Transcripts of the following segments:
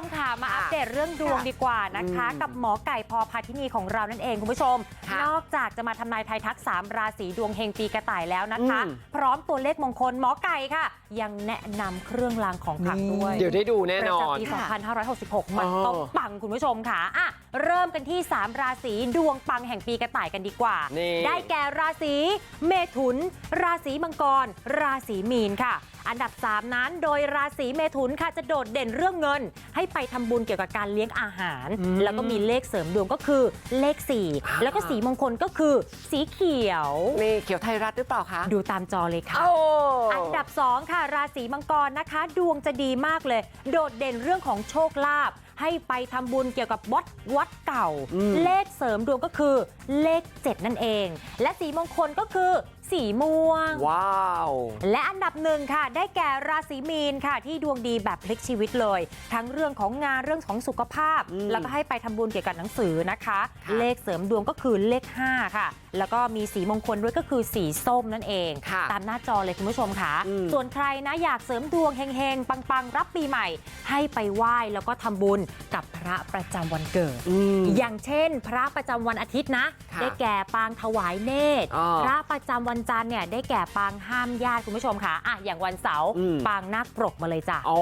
มค่ะมาอัปเดตเรื่องดวงดีกว่านะคะอืมกับหมอไก่พอพาทินีของเรานั่นเองคุณผู้ชมค่ะนอกจากจะมาทำนายทายทัก 3 ราศีดวงเฮงปีกระต่ายแล้วนะคะอืมพร้อมตัวเลขมงคลหมอไก่ค่ะ ยังแนะนำเครื่องรางของขลังด้วย เดี๋ยวได้ดูแน่นอนประจำปี 2566 มันอ๋อต้องปังคุณผู้ชมค่ะอะ เริ่มกันที่ 3 ราศีดวงปังแห่งปีกระต่ายกันดีกว่านี่ได้แก่ราศีเมถุน ราศีมังกร ราศีมีนค่ะ อันดับ 3 นั้นโดยราศีเมถุนค่ะจะโดดเด่นเรื่องเงิน ให้ไปทำบุญเกี่ยวกับการเลี้ยงอาหารอืมแล้วก็มีเลขเสริมดวงก็คือเลข 4 แล้วก็สีมงคลก็คือ สีเขียวนี่เขียวไทยรัฐหรือเปล่าคะดูตามจอเลยค่ะโอ้อันดับ 2 ค่ะ ราศีมังกรนะคะ ดวงจะดีมากเลย โดดเด่นเรื่องของโชคลาภให้ไปทำบุญเกี่ยวกับวัดวัดเก่าอืมเลขเสริมดวงก็คือเลข7นั่นเองและสีมงคลก็คือ สีม่วง ว้าว และอันดับหนึ่งค่ะ ได้แก่ราศีมีนค่ะ ที่ดวงดีแบบพลิกชีวิตเลย ทั้งเรื่องของงานเรื่องของสุขภาพ อืมแล้วก็ให้ไปทำบุญเกี่ยวกับหนังสือนะคะ ค่ะ เลขเสริมดวงก็คือเลข 5 ค่ะ แล้วก็มีสีมงคลด้วยก็คือสีส้มนั่นเอง ค่ะ ตามหน้าจอเลยคุณผู้ชมค่ะ อืมส่วนใครนะอยากเสริมดวงเฮงๆ ปังๆ รับปีใหม่ ให้ไปไหว้แล้วก็ทำบุญกับพระประจำวันเกิดอืมอย่างเช่น พระประจำวันอาทิตย์นะ ค่ะได้แก่ปางถวายเนตรอ๋อพระประจำวันจันทร์เนี่ยได้แก่ปางห้ามญาติคุณผู้ชมค่ะอะอย่างวันเสาร์อืม ปางนาคปรกมาเลยจ้ะโอ้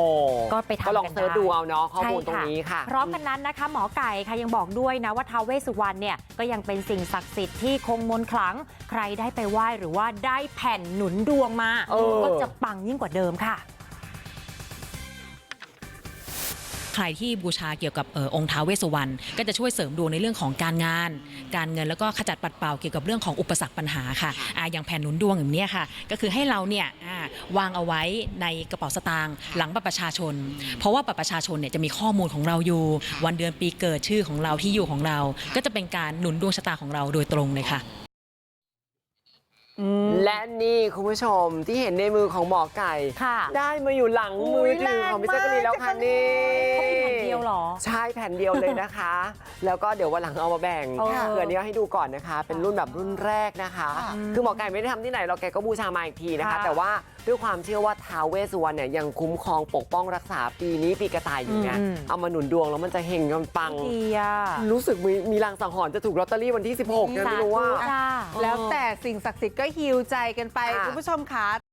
ก็ไปทำก็ลองกันเสิร์ชได้ ดูเอาเนาะข้อมูลใช่ตรงนี้ค่ะ พร้อมกันนั้นนะคะหมอไก่ค่ะยังบอกด้วยนะว่าท้าวเวสสุวรรณเนี่ยก็ยังเป็นสิ่งศักดิ์สิทธิ์ที่คงมนต์ขลัง ใครได้ไปไหว้หรือว่าได้แผ่นหนุนดวงมา เออ ก็จะปังยิ่งกว่าเดิมค่ะ ใครที่บูชาเกี่ยวกับเออองค์ท้าวเวสสุวรรณก็จะช่วยเสริมดวงในเรื่องของการงาน การเงินแล้วก็ขจัดปัดเป่าเกี่ยวกับเรื่องของอุปสรรคปัญหาค่ะอ่าอย่างแผ่นหนุนดวงอย่างเนี้ยค่ะ ก็คือให้เราเนี่ยอ่าวางเอาไว้ในกระเป๋าสตางค์หลังบัตรประชาชน เพราะว่าบัตรประชาชนเนี่ยจะมีข้อมูลของเราอยู่ วันเดือนปีเกิดชื่อของเราที่อยู่ของเรา ก็จะเป็นการหนุนดวงชะตาของเราโดยตรงเลยค่ะ และนี่คุณผู้ชมที่เห็นในมือของหมอไก่ค่ะได้มาอยู่หลังมือถือของพี่แจ๊กกะลีนแล้วค่ะนี่ เขามีแผ่นเดียวเหรอ ใช่แผ่นเดียวเลยนะคะ แล้วก็เดี๋ยววันหลังเอามาแบ่งเออเผื่อนี้ให้ดูก่อนนะคะ เป็นรุ่นแบบรุ่นแรกนะคะ คือหมอไก่ไม่ได้ทำที่ไหนเราแกก็บูชามาอีกทีนะคะค่ะแต่ว่าด้วยความเชื่อว่าท้าวเวสสุวรรณเนี่ยยังคุ้มครองปกป้องรักษาปีนี้ปีกระต่ายอยู่เนี่ยอืมเอามาหนุนดวงแล้วมันจะเฮงกันปังดีอะรู้สึกมีมีรางสังหรณ์จะถูกลอตเตอรี่วันที่ 16เนี่ยไม่รู้ว่าสาธุจ้าแล้วแต่สิ่งศักดิ์สิทธิ์ก็ฮิวใจกันไปค่ะคุณผู้ชมค่ะ